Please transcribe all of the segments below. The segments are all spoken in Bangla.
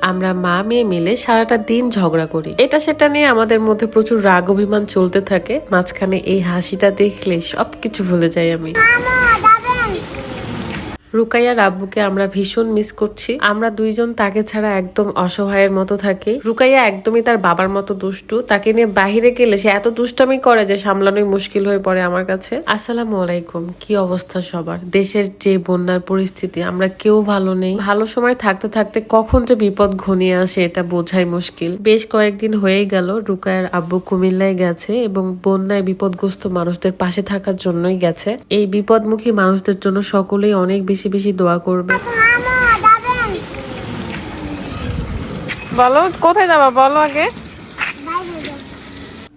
আমরা মা, মেয়ে মিলে সারাটা দিন ঝগড়া করি। এটা সেটা নিয়ে আমাদের মধ্যে প্রচুর রাগ, অভিমান চলতে থাকে। মাঝখানে এই হাসিটা দেখলে সবকিছু ভুলে যাই আমি। রুকাইয়ার আব্বুকে আমরা ভীষণ মিস করছি। আমরা দুইজন তাকে ছাড়া একদম অসহায়ের মতো থাকি। রুকাইয়া একদমই তার বাবার মতো দুষ্টু। তাকে নিয়ে বাহিরে গেলে সে এত দুষ্টামি করে যে সামলানোই মুশকিল হয়ে পড়ে আমার কাছে। আসসালামু আলাইকুম। কি অবস্থা সবার? দেশের যে বন্যার পরিস্থিতি, আমরা কেউ ভালো নেই। ভালো সময় থাকতে থাকতে কখন যে বিপদ ঘনিয়ে আসে এটা বোঝাই মুশকিল। বেশ কয়েকদিন হয়েই গেল রুকায়ের আব্বু কুমিল্লায় গেছে এবং বন্যায় বিপদগ্রস্ত মানুষদের পাশে থাকার জন্যই গেছে। এই বিপদমুখী মানুষদের জন্য সকলেই অনেক বেশি বেশি বেশি দোয়া করবে। বলো কোথায় যাবা? বলো আগে।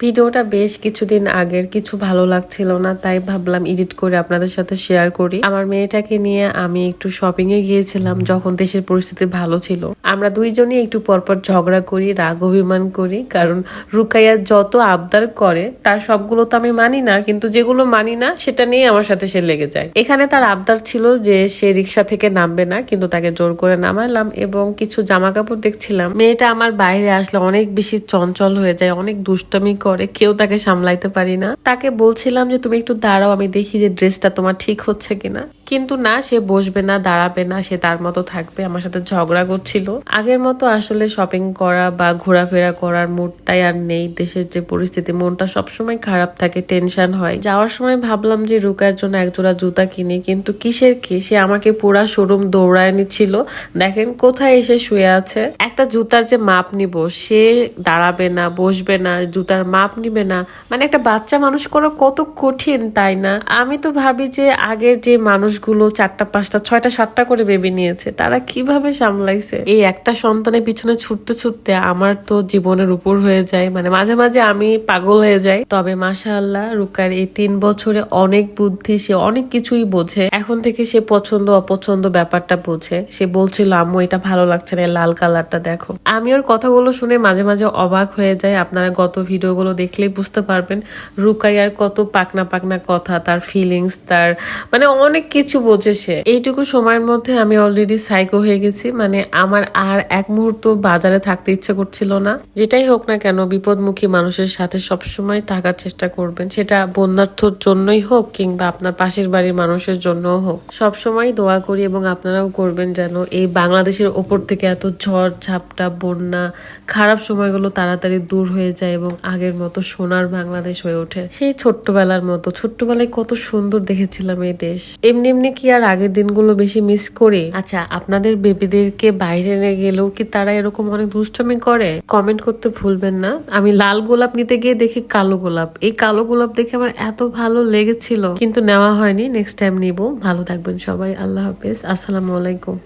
ভিডিওটা বেশ কিছুদিন আগের, কিছু ভালো লাগছিল না, তাই ভাবলাম এডিট করে আপনাদের সাথে শেয়ার করি। আমার মেয়েটাকে নিয়ে আমি একটু শপিং এ গিয়েছিলাম, যখন দেশের পরিস্থিতি ভালো ছিল। আমরা দুইজনই একটু পরপর ঝগড়া করি, রাগ অভিমান করি, কারণ রুকাইয়া যত আবদার করে, তার সবগুলো তো আমি মানি না, কিন্তু যেগুলো মানি না, সেটা নিয়ে আমার সাথে সে লেগে যায়। এখানে তার আবদার ছিল যে সে রিক্সা থেকে নামবে না, কিন্তু তাকে জোর করে নামালাম এবং কিছু জামা কাপড় দেখছিলাম। মেয়েটা আমার বাইরে আসলে অনেক বেশি চঞ্চল হয়ে যায়, অনেক দুষ্টমি করে। কেউ তাকে সামলাইতে পারি না। তাকে বলছিলাম যে, তুমি একটু দাঁড়াও, আমি দেখি যে ড্রেসটা তোমার ঠিক হচ্ছে কিনা। কিন্তু না, সে বসবে না, দাঁড়াবে না, সে তার মতো থাকবে, আমার সাথে ঝগড়া করছিল। আগের মতো আসলে শপিং করা বা ঘোরাফেরা করার মুডটাই আর নেই। দেশের যে পরিস্থিতি, মনটা সবসময় খারাপ থাকে টেনশন হয়। যাওয়ার সময় ভাবলাম যে, রুকার জন্য একজোড়া জুতা কিনি, কিন্তু কিসের কি? সে আমাকে পুরা শোরুম দৌড়ায় নিচ্ছিল। দেখেন কোথায় এসে শুয়ে আছে। একটা জুতার যে মাপ নিব, সে দাঁড়াবে না, বসবে না, জুতার মাপ নিবে না। মানে একটা বাচ্চা মানুষ করা কত কঠিন, তাই না? আমি তো ভাবি যে আগের যে মানুষগুলো চারটা, পাঁচটা, ছয়টা, সাতটা করে বেবি নিয়েছে, তারা কীভাবে সামলাইছে? এই একটা সন্তানের পিছনে ছুটতে ছুটতে আমার তো জীবনের উপর হয়ে যায়। মানে মাঝে মাঝে আমি পাগল হয়ে যাই। তবে মাসা আল্লাহ রুকার এই তিন বছরে অনেক বুদ্ধি, সে অনেক কিছুই বোঝে। এখন থেকে সে পছন্দ, অপছন্দ ব্যাপারটা বোঝে। সে বলছিল, আম্মু, এটা ভালো লাগছে না লাল কালারটা দেখো। আমি ওর কথাগুলো শুনে মাঝে মাঝে অবাক হয়ে যায় আপনারা গত ভিডিওগুলো দেখলেই বুঝতে পারবেন রুকাইয়ার কত পাকনা পাকনা কথা, তার ফিলিংস তার মানে অনেক কিছু বোঝে সে। এইটুকু সময়ের মধ্যে আমি অলরেডি সাইকো হয়ে গেছি মানে আমার আর এক মুহূর্ত বাজারে থাকতে ইচ্ছে করছিল না। যেটাই হোক না কেন, বিপদমুখী মানুষের সাথে সবসময় থাকার চেষ্টা করবেন। সেটা বন্যার্থর জন্যই হোক কিংবা আপনার পাশের বাড়ির মানুষের জন্যও হোক। সবসময় দোয়া করি এবং আপনারাও করবেন যেন এই বাংলাদেশের ওপর থেকে এত ঝড়, ঝাপটা, বন্যা, খারাপ সময়গুলো তাড়াতাড়ি দূর হয়ে যায় এবং আগের মতো সোনার বাংলাদেশ হয়ে ওঠে। সেই ছোট্টবেলার মতো, ছোট্টবেলায় কত সুন্দর দেখেছিলাম এই দেশ। এমনি এমনি কি আর আগের দিনগুলো বেশি মিস করি? আচ্ছা আপনাদের বেবিদেরকে বাইরে নিয়ে গেলেও কি তারা এরকম অনেক দুষ্টমি করে? কমেন্ট করতে ভুলবেন না। আমি লাল গোলাপ নিতে গিয়ে দেখি কালো গোলাপ। এই কালো গোলাপ দেখে আমার এত ভালো লেগেছিল। কিন্তু নেওয়া হয়নি। নেক্সট টাইম নিব। ভালো থাকবেন সবাই। আল্লাহ হাফেজ। আসসালামু আলাইকুম।